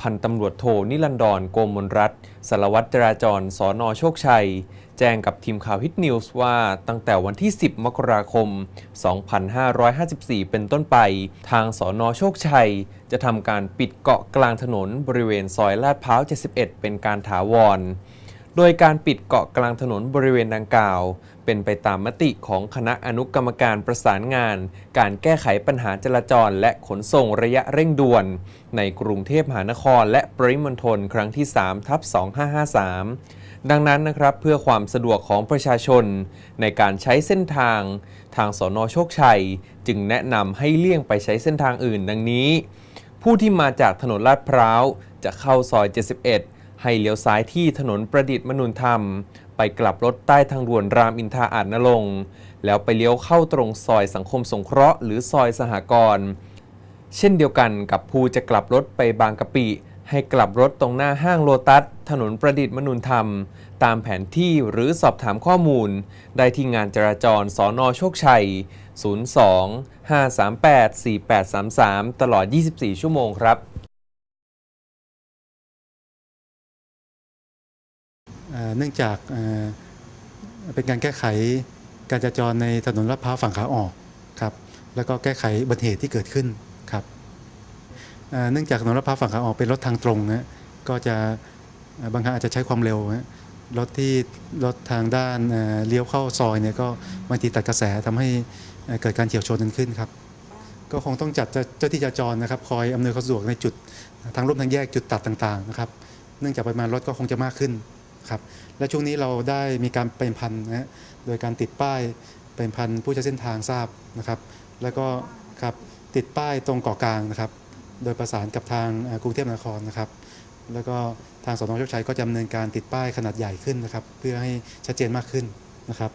พันตำรวจโทนิลันดรโกมลรัตน์สารวัตรจราจรสอนอโชคชัย แจ้งกับทีมข่าวฮิตนิวส์ว่าตั้งแต่วันที่ 10 มกราคม 2554 เป็นต้นไป ทางสอนอโชคชัย จะทำการปิดเกาะกลางถนนบริเวณซอยลาดพร้าว 71 เป็นการถาวร โดยการปิดเกาะกลางถนนบริเวณดังกล่าว เป็นไปตามมติของคณะอนุกรรมการประสานงาน การแก้ไขปัญหาจราจรและขนส่งระยะเร่งด่วน ในกรุงเทพมหานครและปริมณฑลครั้งที่3ทับ2553 ดังนั้นนะครับเพื่อความสะดวกของประชาชน ในการใช้เส้นทาง ทางสนโชคชัย จึงแนะนำให้เลี่ยงไปใช้เส้นทางอื่น ดังนี้ ผู้ที่มาจากถนนลาดพร้าวจะเข้าซอย 71 ให้เลี้ยวซ้ายที่ถนนประดิษฐ์มนุนธรรม ไปกลับรถใต้ทางด่วนรามอินทราอาจนรงแล้วไปเลี้ยวเข้าตรงซอยสังคมสงเคราะห์หรือซอยสหกรณ์เช่นเดียวกันกับผู้จะกลับรถไปบางกะปิ ให้กลับรถตรงหน้าห้างโลตัส ถนนประดิษฐ์มนุนธรรม ตามแผนที่หรือสอบถามข้อมูล ได้ที่งานจราจรสอนอโชคชัย 02 538 4833 ตลอด 24 ชั่วโมงครับ เนื่องจากเป็นการแก้ไขการจราจรในถนนลาดพร้าวฝั่งขาออกครับแล้วก็แก้ไขบัติเหตุที่เกิดขึ้นครับเนื่องจากถนนลาดพร้าวฝั่งขาออกเป็นรถทางตรงนะก็จะบางครั้งอาจจะใช้ความเร็วนะรถที่รถทางด้านเลี้ยวเข้าซอยเนี่ยก็บางทีตัดกระแสทำให้เกิดการเฉียวชนกันขึ้นครับ ก็คงต้องจัดเจ้าที่จราจรนะครับ คอยอำนวยความสะดวกในจุดทางร่วมทางแยกจุดตัดต่างๆนะครับ เนื่องจากปริมาณรถก็คงจะมากขึ้น ครับและช่วงนี้เราได้มีการเป็นพันนะฮะโดยการติดป้ายเป็นพันผู้ใช้เส้นทางทราบนะครับ แล้วก็ครับติดป้ายตรงเกาะกลางนะครับ โดยประสานกับทางกรุงเทพมหานครนะครับ แล้วก็ทางสนโชคชัยก็จะดำเนินการติดป้ายขนาดใหญ่ขึ้นนะครับ เพื่อให้ชัดเจนมากขึ้นนะครับ